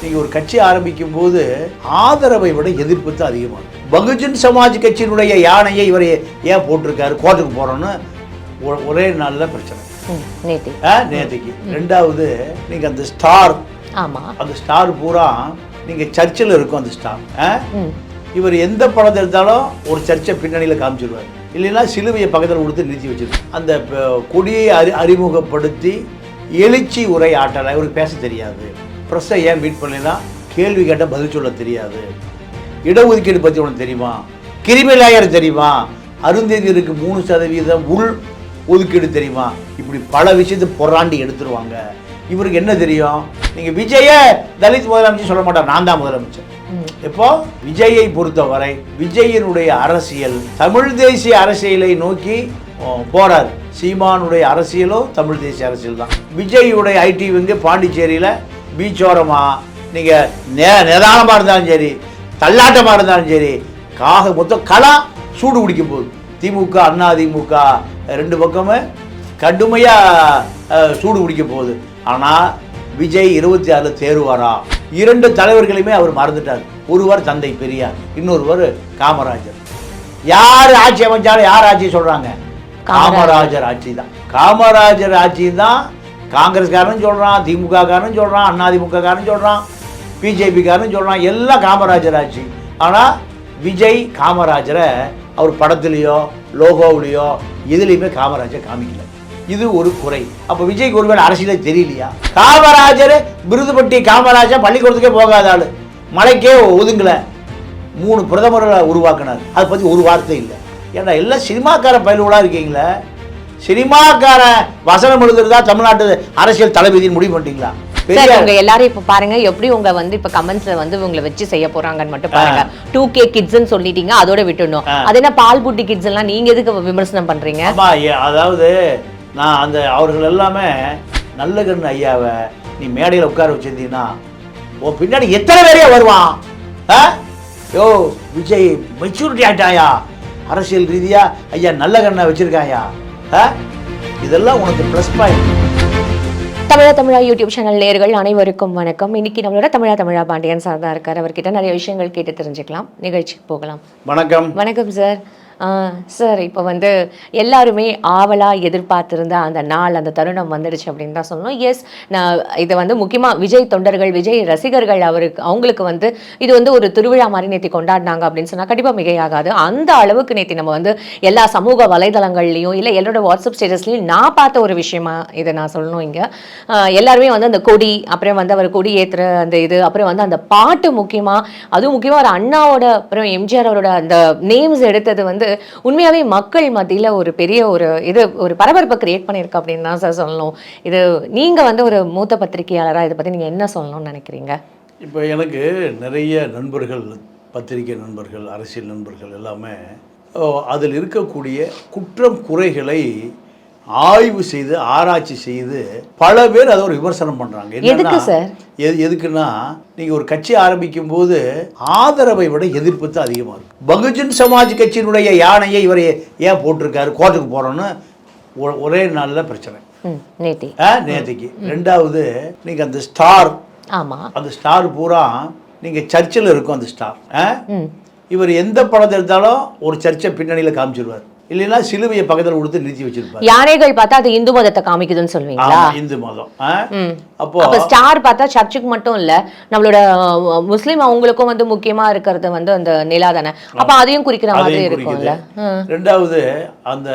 நீங்கள் ஒரு கட்சி ஆரம்பிக்கும் போது ஆதரவை விட எதிர்ப்பு தான் அதிகமாக பகுஜன் சமாஜ் கட்சியினுடைய யானையை இவர் ஏன் போட்டிருக்காரு? கோர்ட்டுக்கு போகிறோன்னு ஒரே நாளில் பிரச்சனை. நேற்றுக்கு ரெண்டாவது நீங்கள் அந்த ஸ்டார். ஆமா. அந்த ஸ்டார் பூரா நீங்கள் சர்ச்சில் இருக்கும் அந்த ஸ்டார். இவர் எந்த படத்தை எடுத்தாலும் ஒரு சர்ச்சை பின்னணியில் காமிச்சிருவார். இல்லைன்னா சிலுவையை பக்கத்தில் கொடுத்து நிறுத்தி வச்சிருவார். அந்த கொடியை அறி அறிமுகப்படுத்தி எழுச்சி உரை ஆட்டலை இவருக்கு பேச தெரியாது. ப்ரெஸ்ஸை ஏன் மீட் பண்ணலாம் கேள்வி கேட்டால் பதில் சொல்ல தெரியாது. இடஒதுக்கீடு பற்றி உனக்கு தெரியுமா? கிரிமி லாயர் தெரியுமா? அருந்ததியருக்கு மூணு சதவீதம் உள் ஒதுக்கீடு தெரியுமா? இப்படி பல விஷயத்தை பொறாண்டி எடுத்துருவாங்க. இவருக்கு என்ன தெரியும்? நீங்கள் விஜயை தலித் முதலமைச்சர் சொல்ல மாட்டார். நான் தான் முதலமைச்சர். இப்போ விஜயை பொறுத்தவரை விஜயனுடைய அரசியல் தமிழ் தேசிய அரசியலை நோக்கி போறார். சீமானுடைய அரசியலும் தமிழ் தேசிய அரசியல் தான். விஜயுடைய ஐடி வந்து பாண்டிச்சேரியில் பீச்சோரமா நீங்கள் நே நிதானமாக இருந்தாலும் சரி தள்ளாட்டமாக இருந்தாலும் சரி காக மொத்தம் களா சூடு குடிக்கும் போது திமுக அண்ணா திமுக ரெண்டு பக்கமும் கடுமையாக சூடு குடிக்க போகுது ஆனால் விஜய் இருபத்தி ஆறில் தேர்வாரா இரண்டு தலைவர்களையுமே அவர் மறந்துட்டார். ஒருவர் தந்தை பெரியார் இன்னொருவர் காமராஜர். யார் ஆட்சி அமைச்சாலும் யார் ஆட்சி சொல்றாங்க? காமராஜர். ஆட்சி தான் காமராஜர் ஆட்சி தான் காங்கிரஸ்காரனும் சொல்கிறான் திமுக காரனும் சொல்றான் சொல்கிறான் பிஜேபிக்காரனும் சொல்கிறான் எல்லாம் காமராஜர் ஆச்சு ஆனால் விஜய் காமராஜரை அவர் படத்துலேயோ லோகோவிலையோ எதுலேயுமே காமராஜர் காமிக்கல. இது ஒரு குறை. அப்போ விஜய்க்கு ஒருவேளை அரசியலே தெரியலையா? காமராஜர் விருதுபட்டி காமராஜர் பள்ளிக்கூடத்துக்கே போகாத ஆள். மலைக்கே ஒதுங்கல. மூணு பிரதமர்களை உருவாக்கினார். அதை பற்றி ஒரு வார்த்தை இல்லை. ஏன்னா எல்லாம் சினிமாக்கார பயலுகளா இருக்கீங்களே? சினிமாக்கார வசனம் எழுதுறதா தமிழ்நாட்டு அரசியல் தளபதியின் முடிவு பண்ணிட்டீங்களா? சார் பெரிய உங்க எல்லாரும் இப்ப பாருங்க எப்படி உங்க வந்து இப்ப கமெண்ட்ஸ்ல வந்து உங்களை வச்சு செய்ய போறாங்கன்னு மட்டும் பாருங்க. டூ கே கிட்ஸ்ன்னு சொல்லிட்டீங்க அதோட விட்டுடணும். ஆ. அது என்ன பால் புட்டி கிட்ஸ் எல்லாம் நீங்க எதுக்கு விமர்சனம் பண்றீங்க? அதாவது நான் அந்த அவர்கள் எல்லாமே நல்ல கண்ணு ஐயாவை நீ மேடையில் உட்கார வச்சிருந்தீங்கன்னா உன் பின்னாடி எத்தனை பேரே வருவான்? யோ விஜய் மெச்சூரிட்டி ஆயிட்டாயா? அரசியல் ரீதியா ஐயா நல்ல கண்ணை வச்சிருக்காயா? இதெல்லாம் உனக்கு plus point Tamizha Tamizha YouTube channel நேயர்கள் அனைவருக்கும் வணக்கம். இன்னைக்கு நம்மளோட தமிழா தமிழா பாண்டியன் சார் தான் இருக்கார். அவர்கிட்ட நிறைய விஷயங்கள் கேட்டு தெரிஞ்சுக்கலாம். நிகழ்ச்சிக்கு போகலாம். வணக்கம். வணக்கம் சார் சார் இப்போ வந்து எல்லாருமே ஆவலாக எதிர்பார்த்துருந்த அந்த நாள் அந்த தருணம் வந்துடுச்சு அப்படின்னு தான் சொல்லணும். எஸ் நான் இதை வந்து முக்கியமாக விஜய் தொண்டர்கள் விஜய் ரசிகர்கள் அவருக்கு அவங்களுக்கு வந்து இது வந்து ஒரு திருவிழா மாதிரி நேற்று கொண்டாடினாங்க அப்படின்னு சொன்னால் கண்டிப்பாக மிகையாகாது. அந்த அளவுக்கு நேற்று நம்ம வந்து எல்லா சமூக வலைதளங்கள்லையும் இல்லை என்னோட வாட்ஸ்அப் ஸ்டேட்டஸ்லையும் நான் பார்த்த ஒரு விஷயமா இதை நான் சொல்லணும் இங்கே. எல்லாருமே வந்து அந்த கொடி அப்புறம் வந்து அவர் கொடி ஏற்றுற அந்த இது அப்புறம் வந்து அந்த பாட்டு முக்கியமாக அதுவும் முக்கியமாக ஒரு அண்ணாவோட அப்புறம் எம்ஜிஆர் அவரோட அந்த நேம்ஸ் எடுத்தது வந்து உண்மையாகவே மக்கள் மத்தியில் ஒரு பெரிய ஒரு இது ஒரு பரபரப்பை கிரியேட் பண்ணியிருக்கு அப்படின்னு தான் சார் சொல்லணும். இது நீங்கள் வந்து ஒரு மூத்த பத்திரிகையாளராக இதை பற்றி நீங்கள் என்ன சொல்லணும்னு நினைக்கிறீங்க? இப்போ எனக்கு நிறைய நண்பர்கள் பத்திரிகை நண்பர்கள் அரசியல் நண்பர்கள் எல்லாமே ஓ, அதில் இருக்கக்கூடிய குற்றம் குறைகளை ஆய்வு செய்து ஆராய்ச்சி செய்து பல பேர் அதை ஒரு விமர்சனம் சார்? எது எதுக்குன்னா நீங்க ஒரு கட்சி ஆரம்பிக்கும் போது ஆதரவை விட எதிர்ப்பு தான் அதிகமாக இருக்கு பகுஜன் சமாஜ் கட்சியினுடைய யானையை இவர் ஏன் போட்டிருக்காரு? கோர்ட்டுக்கு போறோன்னு ஒ- ஒரே நாளில் பிரச்சனை. நேற்றுக்கு ரெண்டாவது நீங்க அந்த ஸ்டார் ஆமாம் அந்த ஸ்டார் பூரா நீங்கள் சர்ச்சில் இருக்கும் அந்த ஸ்டார். இவர் எந்த படத்தை எடுத்தாலும் ஒரு சர்ச்சை பின்னணியில் காமிச்சிருவார். இல்லைன்னா சிலுவையை பக்கத்தில் கொடுத்து நிறுத்தி வச்சிருப்பார். யானைகள் பார்த்தா அது இந்து மதத்தை காமிக்குதுன்னு சொல்லுவீங்களா இந்து மதம். அப்போ ஸ்டார் பார்த்தா சர்ச்சுக்கு மட்டும் இல்ல நம்மளோட முஸ்லிம் அவங்களுக்கும் வந்து முக்கியமா இருக்கிறது வந்து அந்த நிலா தானே அப்ப அதையும் குறிக்கிற மாதிரி இருக்கும்ல. ரெண்டாவது அந்த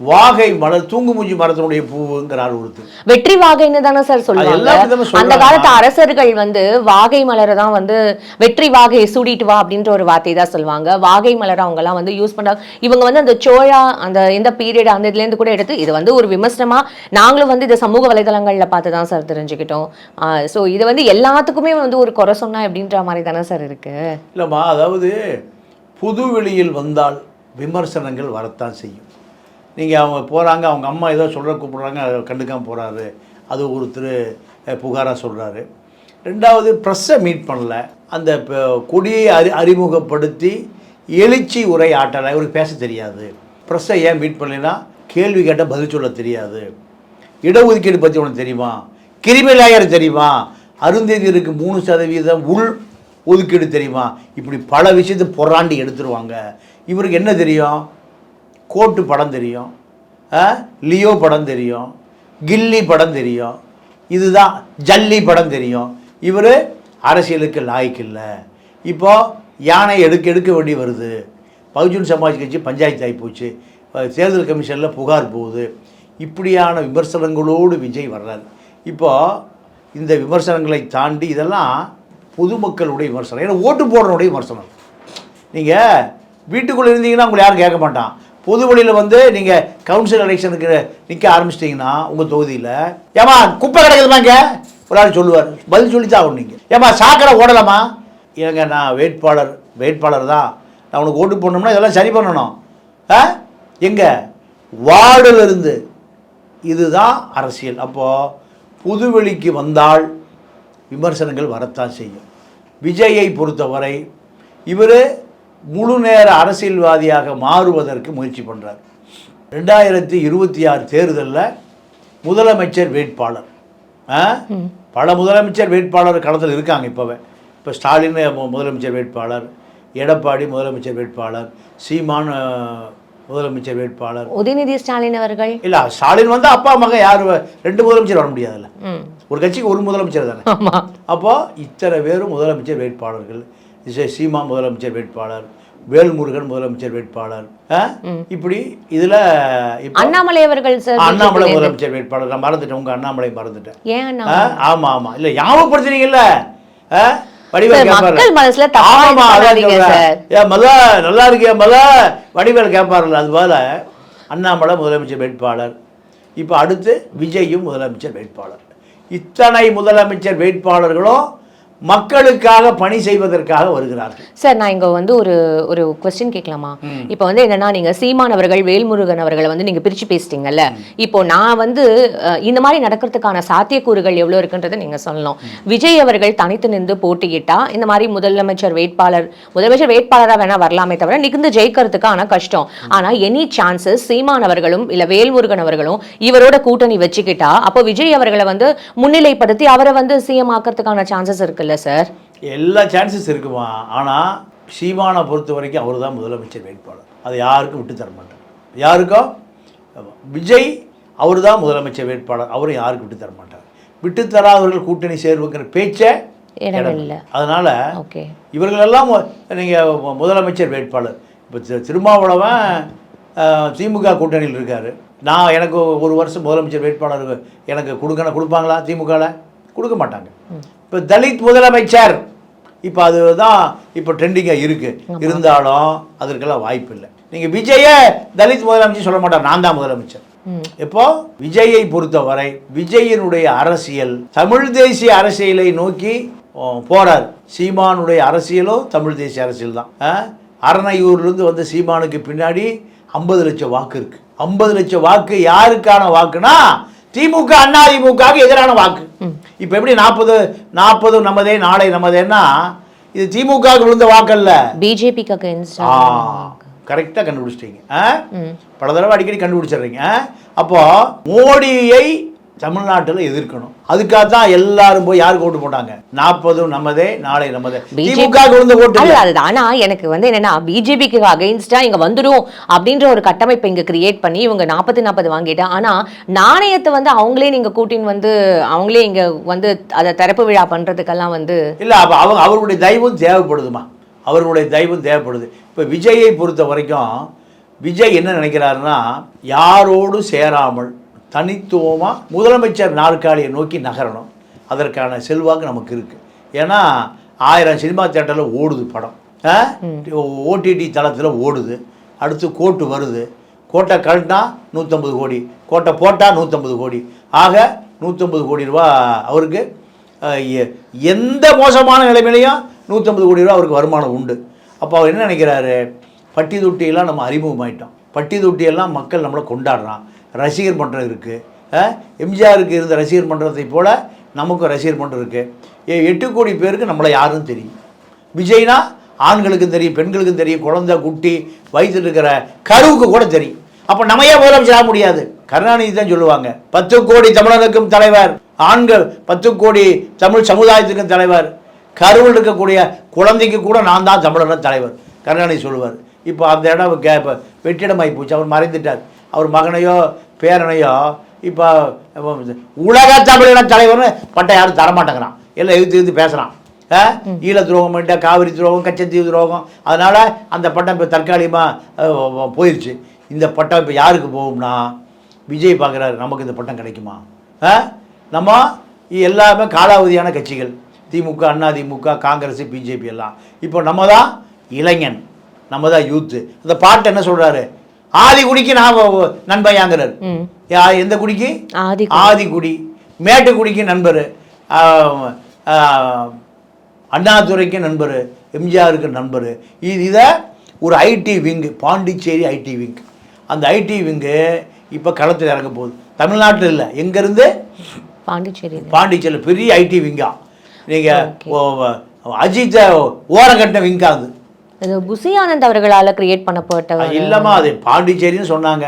வாகை மலர் தூங்கு மூஞ்சி மரத்தினுடைய பூவுங்கிறார் ஒருத்தர். வெற்றி வாகைன்னு தானே சார் சொல்லுவாங்க. அந்த காலத்து அரசர்கள் வந்து வாகை மலரை தான் வந்து வெற்றி வாகை சூடிட்டு வா அப்படின்ற ஒரு வார்த்தை தான் சொல்லுவாங்க. வாகை மலர் அவங்க எல்லாம் வந்து யூஸ் பண்றாங்க இவங்க வந்து அந்த சோழா அந்த இந்த பீரியட் அந்த இதுல இருந்து கூட எடுத்து இது வந்து ஒரு விமர்சனமா நாங்களும் வந்து இதை சமூக வலைதளங்கள்ல பார்த்து தான் சார் தெரிஞ்சுக்கிட்டோம். ஸோ இது வந்து எல்லாத்துக்குமே வந்து ஒரு குறை சொன்னா எப்படின்ற மாதிரி தானே சார் இருக்கு. இல்லைம்மா அதாவது புதுவெளியில் வந்தால் விமர்சனங்கள் வரத்தான் செய்யும். நீங்கள் அவங்க போகிறாங்க அவங்க அம்மா ஏதோ சொல்கிற கூப்பிட்றாங்க அதை கண்டுக்காமல் போகிறாரு அது ஒருத்தர் புகாராக சொல்கிறாரு ரெண்டாவது ப்ரெஸ்ஸை மீட் பண்ணல. அந்த இப்போ கொடியை அறி அறிமுகப்படுத்தி எழுச்சி உரை ஆட்டலை இவருக்கு பேச தெரியாது. ப்ரெஸ்ஸை ஏன் மீட் பண்ணலைன்னா கேள்வி கேட்டால் பதில் சொல்ல தெரியாது. இடஒதுக்கீடு பற்றி உனக்கு தெரியுமா? கிரிமிலாயர் தெரியுமா? அருந்ததியருக்கு மூணு சதவீதம் உள் ஒதுக்கீடு தெரியுமா? இப்படி பல விஷயத்தை பொறாண்டி எடுத்துருவாங்க. இவருக்கு என்ன தெரியும்? கோட்டு படம் தெரியும். லியோ படம் தெரியும். கில்லி படம் தெரியும். இதுதான் ஜல்லி படம் தெரியும். இவர் அரசியலுக்கு லாய்க்கு இல்லை. இப்போது யானை எடுக்க எடுக்க வேண்டி வருது. பகுஜன் சமாஜ் கட்சி பஞ்சாயத்து ஆகி போச்சு தேர்தல் கமிஷனில் புகார் போகுது. இப்படியான விமர்சனங்களோடு விஜய் வர்றாரு. இப்போது இந்த விமர்சனங்களை தாண்டி இதெல்லாம் பொதுமக்களுடைய விமர்சனம். ஏன்னா ஓட்டு போடுறவனுடைய விமர்சனம். நீங்கள் வீட்டுக்குள்ளே இருந்தீங்கன்னா உங்களை யாரும் கேட்க மாட்டான். பொது வழியில் வந்து நீங்கள் கவுன்சில் எலெக்ஷனுக்கு நிற்க ஆரம்பிச்சிட்டிங்கன்னா உங்கள் தொகுதியில் ஏமா குப்பை கிடைக்குதுமாங்க ஒரு ஆள் சொல்லுவார். பதில் சொல்லி தான் ஆகணும் நீங்கள் ஏமா சாக்கடை ஓடலாமா ஏங்க நான் வேட்பாளர் வேட்பாளர் தான். நான் உனக்கு ஓட்டு போடணும்னா இதெல்லாம் சரி பண்ணணும். ஆ? எங்கே? வார்டிலிருந்து இதுதான் அரசியல். அப்போது புதுவெளிக்கு வந்தால் விமர்சனங்கள் வரத்தான் செய்யும். விஜயை பொறுத்தவரை இவர் முழு நேர அரசியல்வாதியாக மாறுவதற்கு முயற்சி பண்ணுறார் ரெண்டாயிரத்தி இருபத்தி ஆறு தேர்தலில் முதலமைச்சர் வேட்பாளர்? பல முதலமைச்சர் வேட்பாளர் களத்தில் இருக்காங்க இப்போவே. இப்போ ஸ்டாலின் முதலமைச்சர் வேட்பாளர் எடப்பாடி முதலமைச்சர் வேட்பாளர் சீமான் முதலமைச்சர் வேட்பாளர். உதயநிதி ஸ்டாலின் அவர்கள்? இல்லை ஸ்டாலின் வந்து அப்பா மகன் யார்? ரெண்டு முதலமைச்சர் வர முடியாதுல்ல. ஒரு கட்சிக்கு ஒரு முதலமைச்சர் தானே. அப்போ இத்தனை பேரும் முதலமைச்சர் வேட்பாளர்கள். இசை சீமா முதலமைச்சர் வேட்பாளர் வேல்முருகன் முதலமைச்சர் வேட்பாளர்? இப்படி இதுல இப்போ அண்ணாமலை அவர்கள் அண்ணாமலை முதலமைச்சர் வேட்பாளர். நான் மறந்துட்டேன். உங்க அண்ணாமலை மறந்துட்டேன். ஏன்? ஆமா ஆமா. இல்ல ஞாபகப்படுத்துறீங்கல்ல ஆ? வடிவேல் மனசுல ஆமா. ஏன் மல நல்லா இருக்கியா மல வடிவேல் கேட்பாருல்ல அது போல அண்ணாமலை முதலமைச்சர் வேட்பாளர். இப்போ அடுத்து விஜயும் முதலமைச்சர் வேட்பாளர். இத்தனை முதலமைச்சர் வேட்பாளர்களும் மக்களுக்காக பணி செய்வதற்காக வருகிறார்கள். சார் நான் இங்க வந்து ஒரு ஒரு கொஸ்டின் கேட்கலாமா? இப்போ வந்து என்னன்னா நீங்க சீமான் அவர்கள் வேல்முருகன் அவர்களை வந்து நீங்க பிரிச்சு பேசிட்டீங்கல்ல? இப்போ நான் வந்து இந்த மாதிரி நடக்கிறதுக்கான சாத்தியக்கூறுகள் எவ்வளவு இருக்குன்றதை நீங்க சொல்லணும். விஜய் அவர்கள் தனித்து நின்று போட்டியிட்டா இந்த மாதிரி முதலமைச்சர் வேட்பாளர் முதலமைச்சர் வேட்பாளரா வேணா வரலாமே தவிர நிகழ்ந்து ஜெயிக்கிறதுக்கு ஆனா கஷ்டம் ஆனா எனி சான்சஸ் சீமான் அவர்களும் இல்ல வேல்முருகன் அவர்களும் இவரோட கூட்டணி வச்சுக்கிட்டா அப்போ விஜய் அவர்களை வந்து முன்னிலைப்படுத்தி அவரை வந்து சிஎம் ஆக்கிறதுக்கான சான்சஸ் இருக்குல்ல சார். எல்லா சான்சஸ் இருக்குமா? ஆனால் சீமானை பொறுத்த வரைக்கும் அவர் தான் முதலமைச்சர் வேட்பாளர். அதை யாருக்கும் விட்டு தர மாட்டார். யாருக்கும் ஆமா. விஜய் அவர் தான் முதலமைச்சர் வேட்பாளர். அவரும் யாருக்கும் விட்டு தர மாட்டார். விட்டு தராதவர்கள் கூட்டணி சேர்வுங்கிற பேச்சே அதனால் ஓகே. இவர்களெல்லாம் நீங்கள் முதலமைச்சர் வேட்பாளர். இப்போ திரு- திருமாவளவன் திமுக கூட்டணியில் இருக்கார். நான் எனக்கு ஒரு வருஷம் முதலமைச்சர் வேட்பாளர் எனக்கு கொடுக்கணும் கொடுப்பாங்களா திமுகவில் கொடுக்க மாட்டாங்க. இப்போ தலித் முதலமைச்சர் இப்போ அதுதான் இப்போ ட்ரெண்டிங்காக இருக்குது இருந்தாலும் அதற்கெல்லாம் வாய்ப்பு இல்லை. நீங்கள் விஜய தலித் முதலமைச்சர் சொல்ல மாட்டார் நான் தான் முதலமைச்சர். இப்போ விஜயை பொறுத்தவரை விஜயினுடைய அரசியல் தமிழ் தேசிய அரசியலை நோக்கி போறார். சீமானுடைய அரசியலும் தமிழ் தேசிய அரசியல் தான்? அரணையூர்லேருந்து வந்த சீமானுக்கு பின்னாடி ஐம்பது லட்சம் வாக்கு இருக்கு. ஐம்பது லட்சம் வாக்கு யாருக்கான வாக்குனா திமுக அண்ணா திமுகவுக்கு எதிரான வாக்கு. இப்போ எப்படி நாற்பது நாற்பது நமதே நாளை நமதேன்னா இது திமுகவுக்கு விழுந்த வாக்கல்ல. பிஜேபிக்கு கரெக்டாக கண்டுபிடிச்சிட்டீங்க. பல தடவை அடிக்கடி கண்டுபிடிச்சிடுறீங்க? அப்போ மோடியை தமிழ்நாட்டில் எதிர்க்கணும். அதுக்காக தான் எல்லாரும் போய் யாருக்கு ஓட்டு போட்டாங்க? நாற்பதும் நமதே நாளை நமதே திமுக விழுந்த ஓட்டு. அதுதான் ஆனா எனக்கு வந்து என்னன்னா பிஜேபிக்கு அகைன்ஸ்டா இங்க வந்துடும் அப்படின்ற ஒரு கட்டமைப்பை இங்க கிரியேட் பண்ணி இவங்க நாற்பத்தி நாற்பது வாங்கிட்டா ஆனா நாணயத்தை வந்து அவங்களே நீங்க கூட்டின்னு வந்து அவங்களே இங்க வந்து அதை திறப்பு விழா பண்றதுக்கெல்லாம் வந்து இல்ல அப்போ அவங்க அவருடைய தெய்வம் தேவைப்படுதுமா? அவர்களுடைய தெய்வம் தேவைப்படுது. இப்போ விஜயை பொறுத்த வரைக்கும் விஜய் என்ன நினைக்கிறாருன்னா யாரோடு சேராமல் தனித்துவமாக முதலமைச்சர் நாற்காலியை நோக்கி நகரணும். அதற்கான செல்வாக்கு நமக்கு இருக்குது ஏன்னா ஆயிரம் சினிமா தேட்டரில் ஓடுது படம். ஓடிடி தளத்தில் ஓடுது. அடுத்து கோட்டு வருது. கோட்டை கழட்டினா நூற்றம்பது கோடி. கோட்டை போட்டால் நூற்றம்பது கோடி. ஆக நூற்றம்பது கோடி ரூபா அவருக்கு எந்த மோசமான நிலைமையிலையும் நூற்றம்பது கோடி ரூபா அவருக்கு வருமானம் உண்டு. அப்போ அவர் என்ன நினைக்கிறாரு? பட்டி தொட்டியெல்லாம் நம்ம அறிமுகமாயிட்டோம். பட்டி தொட்டியெல்லாம் மக்கள் நம்மளை கொண்டாடுறான். ரசிகர் மன்றம் இருக்குது எம்ஜிஆருக்கு இருந்த ரசிகர் மன்றத்தை போல் நமக்கும் ரசிகர் மன்றம் இருக்குது எட்டு கோடி பேருக்கு நம்மளை யாரும் தெரியும். விஜய்னா ஆண்களுக்கும் தெரியும் பெண்களுக்கும் தெரியும் குழந்தை குட்டி வயிற்றில் இருக்கிற கருவுக்கு கூட தெரியும். அப்போ நம்ம ஏன் முதலமைச்சர் ஆக முடியாது? கருணாநிதி தான் சொல்லுவாங்க. பத்து கோடி தமிழனுக்கும் தலைவர். ஆண்கள் பத்து கோடி தமிழ் சமுதாயத்துக்கும் தலைவர். கருவில் இருக்கக்கூடிய குழந்தைக்கு கூட நான் தான் தமிழர் தலைவர். கருணாநிதி சொல்லுவார். இப்போ அந்த இடம் கே இப்போ வெற்றிடமாகி போச்சு. அவர் மறைந்துட்டார். அவர் மகனையோ பேரனையோ இப்போ உலக தமிழின தலைவர்னு பட்டம் யாரும் தரமாட்டேங்கிறான். எல்லாம் எதிர்த்து எதிர்த்து பேசுகிறான் ஈழ துரோகம் பண்ணிட்டா காவிரி துரோகம் கச்சத்தீவு துரோகம். அதனால் அந்த பட்டம் இப்போ தற்காலிகமாக போயிடுச்சு இந்த பட்டம் இப்போ யாருக்கு போகும்னா விஜய் பார்க்குறாரு நமக்கு இந்த பட்டம் கிடைக்குமா? நம்ம எல்லாமே காலாவதியான கட்சிகள். திமுக அண்ணா திமுக காங்கிரஸ் பிஜேபி எல்லாம். இப்போ நம்ம தான் இளைஞன். நம்ம தான் யூத்து. அந்த பாட்டு என்ன சொல்கிறாரு ஆதி குடிக்கு நான் நண்பையாங்கிறார். எந்த குடிக்கு? ஆதி ஆதிக்குடி மேட்டுக்குடிக்கு நண்பர். அண்ணாதுரைக்கு நண்பர். எம்ஜிஆருக்கு நண்பர். இது இதை ஒரு IT wing Pondicherry IT wing. அந்த ஐடி விங்கு இப்போ களத்தில் இறங்க போகுது. தமிழ்நாட்டில் இல்லை. எங்கேருந்து? பாண்டிச்சேரி பாண்டிச்சேரி பெரிய ஐடி விங்கா. நீங்கள் அஜித்தை ஓரங்கட்டின விங்கா புசி ஆனந்த் அவர்களால கிரியேட் பண்ணப்பட்ட இல்லைம்மா அது பாண்டிச்சேரின்னு சொன்னாங்க.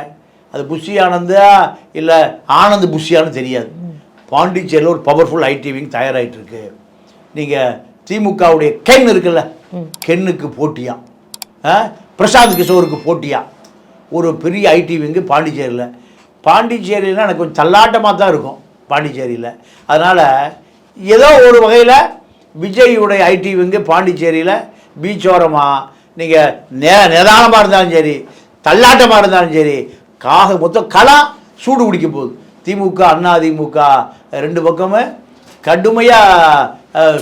அது புஷி ஆனந்தா இல்லை ஆனந்த் புஷியான்னு தெரியாது. பாண்டிச்சேரியில் ஒரு பவர்ஃபுல் ஐடி விங் தயாராகிட்டு இருக்கு நீங்கள் திமுகவுடைய கென் இருக்குல்ல கென்னுக்கு போட்டியா? பிரசாந்த் கிஷோருக்கு போட்டியா? ஒரு பெரிய ஐடி விங்கு பாண்டிச்சேரியில். பாண்டிச்சேரியில் எனக்கு கொஞ்சம் தள்ளாட்டமாக தான் இருக்கும் பாண்டிச்சேரியில். அதனால் ஏதோ ஒரு வகையில் விஜயுடைய ஐடி விங்கு பாண்டிச்சேரியில் பீச்சோரமாக நீங்கள் நே நிதானமாக இருந்தாலும் சரி தள்ளாட்டமாக இருந்தாலும் சரி காக மொத்தம் களம் சூடு குடிக்க போகுது. திமுக அண்ணா திமுக ரெண்டு பக்கமும் கடுமையாக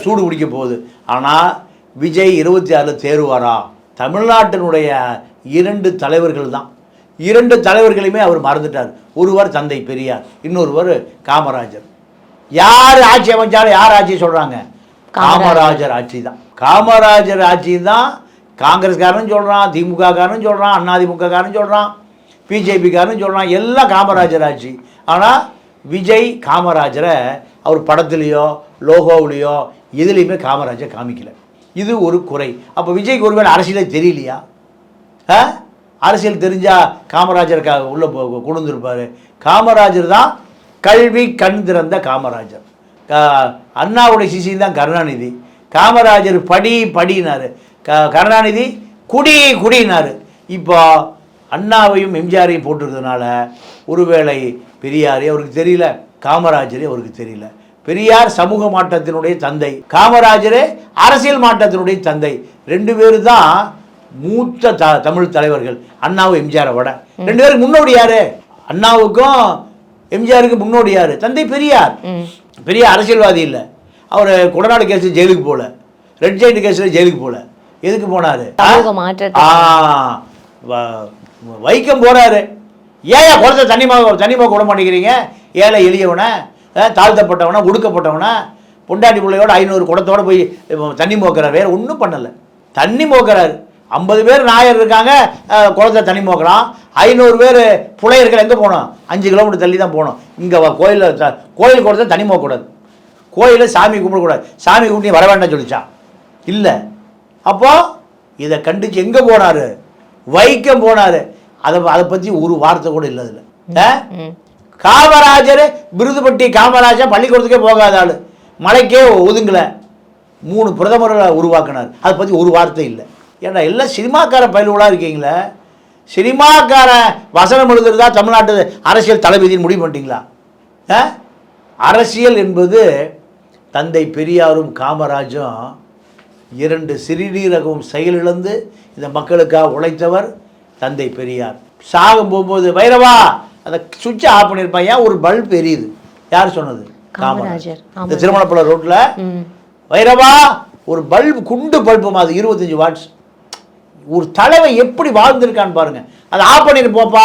சூடு குடிக்க போகுது. ஆனால் விஜய் இருபத்தி ஆறில் தேர்வாரா? தமிழ்நாட்டினுடைய இரண்டு தலைவர்கள் தான். இரண்டு தலைவர்களையுமே அவர் மறந்துட்டார். ஒருவர் தந்தை பெரியார் இன்னொருவர் காமராஜர். யார் ஆட்சி அமைச்சாலும் யார் ஆட்சி சொல்கிறாங்க காமராஜர் ஆட்சி தான். காமராஜர் ஆட்சி தான் காங்கிரஸ்காரனும் சொல்கிறான் திமுககாரனும் சொல்கிறான் அண்ணாதிமுககாரனும் சொல்கிறான் பிஜேபிக்காரனும் சொல்கிறான் எல்லாம் காமராஜர் ஆட்சி ஆனால் விஜய் காமராஜரை அவர் படத்துலேயோ லோகோவிலையோ எதுலேயுமே காமராஜர் காமிக்கலை. இது ஒரு குறை. அப்போ விஜய்க்கு ஒருவேளை அரசியலே தெரியலையா? ஆ? அரசியல் தெரிஞ்சால் காமராஜர் கா உள்ளே கொண்டு வந்திருப்பாரு காமராஜர் தான் கல்வி கண் திறந்த காமராஜர். அண்ணாவுடைய சிசி தான் கருணாநிதி. காமராஜர் படி படினாரு. க கருணாநிதி குடி குடினாரு. இப்போ அண்ணாவையும் எம்ஜிஆரையும் போட்டிருக்கிறதுனால ஒருவேளை பெரியாரே அவருக்கு தெரியல காமராஜரே அவருக்கு தெரியல. பெரியார் சமூக மாற்றத்தினுடைய தந்தை காமராஜரே அரசியல் மாற்றத்தினுடைய தந்தை. ரெண்டு பேரும் தான் மூத்த த தமிழ் தலைவர்கள் அண்ணாவும் எம்ஜிஆரை விட. ரெண்டு பேருக்கு முன்னோடி யாரு? அண்ணாவுக்கும் எம்ஜிஆருக்கு முன்னோடி யாரு? தந்தை பெரியார். பெரிய அரசியல்வாதி இல்லை. அவர் கொடநாடு கேஸில் ஜெயிலுக்கு போகல. ரெட் ஜெயிண்ட் கேஸில் ஜெயிலுக்கு போகல. எதுக்கு போனார்? வைக்கம் போறாரு. ஏன் குளத்தை தண்ணிமா தண்ணிமா விட மாட்டேங்கிறீங்க? ஏழை எளியவனை தாழ்த்தப்பட்டவனை ஒடுக்கப்பட்டவனை பொண்டாட்டி பிள்ளையோட ஐநூறு குடத்தோட போய் தண்ணி மோக்கிறார். வேற ஒன்றும் பண்ணலை. தண்ணி மோக்கிறாரு. ஐம்பது பேர் நாயர் இருக்காங்க. அஹ், குளத்துல தண்ணி மோக்கிறான். ஐநூறு பேர் புலையர்கள் எங்கே போகணும் அஞ்சு கிலோமீட்டர் தள்ளி தான் போகணும் இங்கே கோயிலில் கோயில் குளத்துல தண்ணி மோக்கக்கூடாது. கோயிலில் சாமி கும்பிடக்கூடாது சாமி கும்பிட்டு நீ வர வேண்டாம் சொல்லிச்சான் இல்லை. அப்போ இதை கண்டிச்சு எங்கே போனார்? வைக்கம் போனார். அதை அதை பற்றி ஒரு வார்த்தை கூட இல்லை அதில். காமராஜர் விருதுப்பட்டி காமராஜர் பள்ளிக்கூடத்துக்கே போகாத ஆள். மலைக்கே ஒதுங்கலை. மூணு பிரதமர்களை உருவாக்கினார். அதை பற்றி ஒரு வார்த்தை இல்லை. ஏன்னா எல்லாம் சினிமாக்கார பயில்களாக இருக்கீங்களே? சினிமாக்கார வசனம் எழுதுறதா தமிழ்நாட்டு அரசியல் தளபதியின் முடிவு பண்ணிட்டீங்களா? அரசியல் என்பது தந்தை பெரியாரும் காமராஜும் இரண்டு சிறுநீரகம் செயலிழந்து இந்த மக்களுக்காக உழைத்தவர் தந்தை பெரியார். சாகும் போகும்போது வைரவா அந்த சுவிட்சை ஆஃப் பண்ணியிருப்பான் ஏன் ஒரு பல்ப் எரியுது? யார் சொன்னது? காமராஜர். இந்த திருமணப்பள்ள ரோட்டில் வைரவா ஒரு பல்பு குண்டு பல்பு அது இருபத்தஞ்சி வாட்ஸ். ஒரு தலைவன் எப்படி வாழ்ந்திருக்கான்னு பாருங்க. அதை ஆஃப் பண்ணிட்டு போப்பா.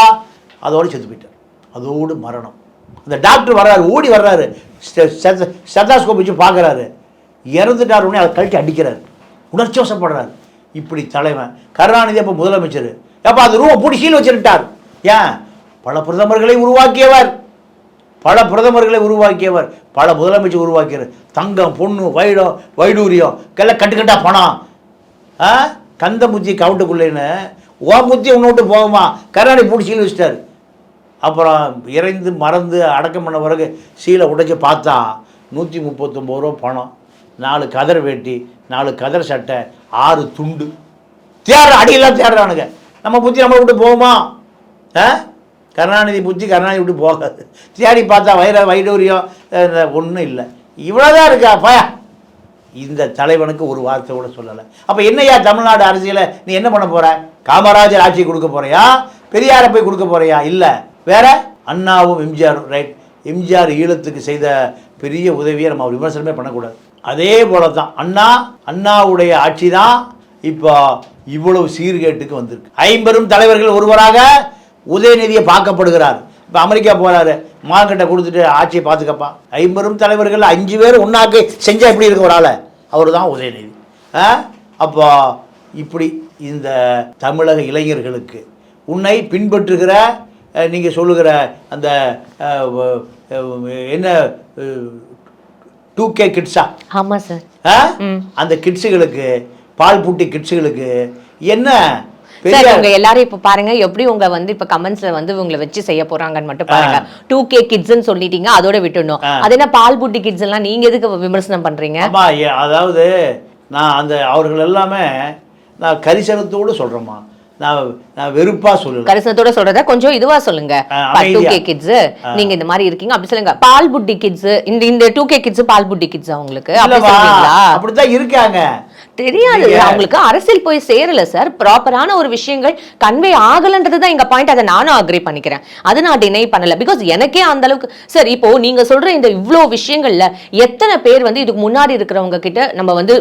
அதோடு செத்து போயிட்டார். அதோடு மரணம். அந்த டாக்டர் வர்றாரு ஓடி வர்றாரு. ஸ்டெத்தாஸ்கோப் வச்சு பார்க்குறாரு. இறந்துட்டார் உடனே அதை கழட்டி அடிக்கிறார். உணர்ச்சி வசப்படுறாரு. இப்படி தலைவன் கருணாநிதி அப்போ முதலமைச்சர். அப்போ அந்த ரூமை பூட்டி சீல் வச்சிருட்டார் ஏன்? பல பிரதமர்களை உருவாக்கியவர். பல பிரதமர்களை உருவாக்கியவர். பல முதலமைச்சர் உருவாக்கியவர். தங்கம் பொண்ணு வைடம் வைடூரியம் கெல்லாம் கட்டுக்கட்டா பணம். ஆ? கந்த முத்தி கவுண்டுக்குள்ளேன்னு ஓ முத்தி உன்னோட்டு விட்டு போகுமா? கருணாநிதி பூட்டி சீல் வச்சிட்டாரு. அப்புறம் இறைந்து மறந்து அடக்கம் பண்ண பிறகு சீலை உடைச்சி பார்த்தா நூற்றி முப்பத்தொம்பது ரூபா பணம் நாலு கதர் வேட்டி நாலு கதர் சட்டை ஆறு துண்டு. தேடுற அடியெல்லாம் தேடுறானுங்க நம்ம புத்தி நம்மளை விட்டு போகுமா? ஆ? கருணாநிதி புத்தி கருணாநிதி விட்டு போகாது. தேடி பார்த்தா வைர வைடூரியம் ஒன்றும் இல்லை. இவ்வளோதான் இருக்கா? பயா. இந்த தலைவனுக்கு ஒரு வார்த்தை கூட சொல்லலை. அப்போ என்னையா தமிழ்நாடு அரசியலை நீ என்ன பண்ண போகிற காமராஜர் ஆட்சி கொடுக்க போறியா? பெரியாரை போய் கொடுக்க போறியா? இல்லை. வேற? அண்ணாவும் எம்ஜிஆர் ரைட் எம்ஜிஆர் ஈழத்துக்கு செய்த பெரிய உதவியை நம்ம விமர்சனமே பண்ணக்கூடாது. அதே போல தான் அண்ணா அண்ணாவுடைய ஆட்சி தான் இப்போ இவ்வளவு சீர்கேட்டுக்கு வந்திருக்கு. ஐம்பெரும் தலைவர்கள் ஒருவராக உதயநிதியை பார்க்கப்படுகிறார். இப்போ அமெரிக்கா போகிறாரு மார்க்கெட்டை கொடுத்துட்டு ஆட்சியை பார்த்துக்கப்பா. ஐம்பெரும் தலைவர்கள் அஞ்சு பேர் ஒன்றாக்கு செஞ்சால் எப்படி இருக்க ஒரு ஆளை? அவர் தான் உதயநிதி அப்போ இப்படி இந்த தமிழக இளைஞர்களுக்கு உன்னை பின்பற்றுகிற நீங்கள் சொல்லுகிற அந்த என்ன டூ கே கிட்ஸா ஆமா சார் ஆ? அந்த கிட்ஸுகளுக்கு பால் பூட்டி கிட்ஸுகளுக்கு என்ன சார் உங்க எல்லாரும் இப்ப பாருங்க எப்படி உங்க வந்து இப்ப கமெண்ட்ஸ்ல வந்து உங்களை வச்சு செய்ய போறாங்கன்னு மட்டும் பாருங்க. டூ கே கிட்ஸ்ன்னு சொல்லிட்டீங்க அதோட விட்டுடணும். ஆ. அது என்ன பால் புட்டி கிட்ஸ் எல்லாம் நீங்க எதுக்கு விமர்சனம் பண்றீங்க? அதாவது நான் அந்த அவர்கள் எல்லாமே நான் கரிசனத்தோடு சொல்கிறேம்மா நான் நான் வெறுப்பாக சொல்லல கரிசனத்தோட சொல்றத கொஞ்சம் இதுவா சொல்லுங்க. டூ. கே கிட்ஸ் நீங்க இந்த மாதிரி இருக்கீங்க. அப்படி சொல்லுங்க. பால் புட்டி கிட்ஸ் இந்த இந்த டூ கே கிட்ஸ் பால் புட்டி கிட்ஸ் அவங்களுக்கு அப்படி அப்படித்தான் இருக்காங்க. தெரியாது. அவங்களுக்கு அரசியல் போய் சேரல சார் ப்ராப்பரான ஒரு விஷயங்கள் கன்வே ஆகலன்றது தான் எங்க பாயிண்ட் அதை நானும் அக்ரி பண்ணிக்கிறேன். அது நான் டினை பண்ணல. பிகாஸ் எனக்கே அந்த அளவுக்கு சார் இப்போ நீங்க சொல்ற இந்த இவ்ளோ விஷயங்கள்ல எத்தனை பேர் வந்து இதுக்கு முன்னாடி இருக்கிறவங்க கிட்ட நம்ம வந்து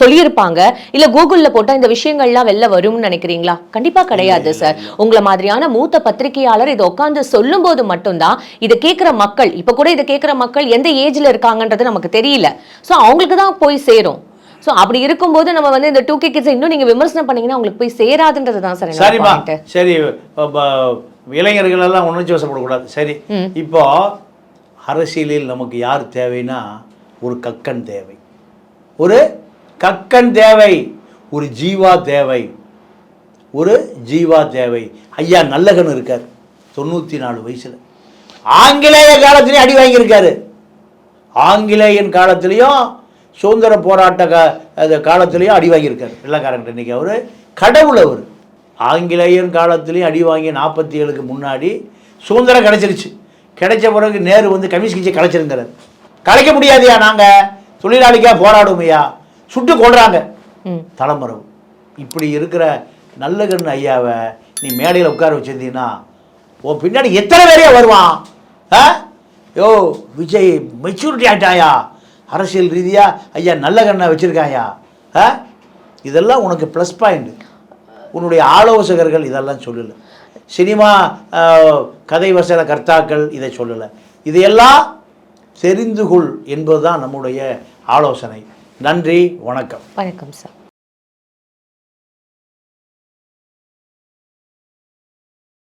சொல்லியிருப்பாங்க? இல்ல கூகுள்ல போட்டா இந்த விஷயங்கள்லாம் வெளில வரும்னு நினைக்கிறீங்களா? கண்டிப்பா கிடையாது சார் உங்களை மாதிரியான மூத்த பத்திரிகையாளர் இதை உட்கார்ந்து சொல்லும் போது மட்டும்தான் இதை கேட்கிற மக்கள் இப்ப கூட இதை கேட்கிற மக்கள் எந்த ஏஜ்ல இருக்காங்கன்றது நமக்கு தெரியல. சோ அவங்களுக்கு தான் போய் சேரும். சோ அப்படி இருக்கும்போது நம்ம வந்து இந்த டூ கே கிட்ஸ் இன்னும் நீங்க விமர்சனம் பண்ணீங்கன்னா உங்களுக்கு போய் சேராதுன்றது தான் சார் சரிம்மா. சரி இளைஞர்கள் எல்லாம் உணர்ச்சி வசப்படக்கூடாது. சரி. இப்போ அரசியலில் நமக்கு யார் தேவைன்னா ஒரு கக்கன் தேவை. ஒரு கக்கன் தேவை ஒரு ஜீவா தேவை ஒரு ஜீவா தேவை. ஐயா நல்லகன் இருக்கார் தொண்ணூற்றி நாலு வயசில். ஆங்கிலேய காலத்திலையும் அடி வாங்கியிருக்காரு. ஆங்கிலேயன் காலத்திலையும் சுதந்திர போராட்ட கா அது காலத்திலையும் அடி வாங்கியிருக்காரு. வெள்ளக்காரங்கிட்ட இன்னைக்கு அவர். கடவுள் அவர். ஆங்கிலேயன் காலத்திலையும் அடி வாங்கி நாற்பத்தி ஏழுக்கு முன்னாடி சுதந்திரம் கிடைச்சிருச்சு. கிடைச்ச பிறகு நேரு வந்து கம்யூனிஸ்ட் கட்சியை கலைச்சிருங்கிறார் கலைக்க முடியாதுயா நாங்கள் தொழிலாளிக்காக போராடுவோமையா? சுட்டு கொள்றாங்க ம். தலைமறைவு. இப்படி இருக்கிற நல்லகண்ணு ஐயாவை நீ மேடையில் உட்கார வச்சிருந்தீங்கன்னா உன் பின்னாடி எத்தனை பேரே வருவான்? ஆ? யோ விஜய் மெச்சூரிட்டி ஆயிட்டாயா? அரசியல் ரீதியாக ஐயா நல்ல கண்ணை வச்சுருக்காயா? ஆ? இதெல்லாம் உனக்கு ப்ளஸ் பாயிண்ட் உன்னுடைய ஆலோசகர்கள் இதெல்லாம் சொல்லலை. சினிமா கதை வசன கர்த்தாக்கள் இதை சொல்லலை. இதையெல்லாம் தெரிந்து கொள் என்பதுதான் நம்முடைய ஆலோசனை. நன்றி வணக்கம். வணக்கம் சார்.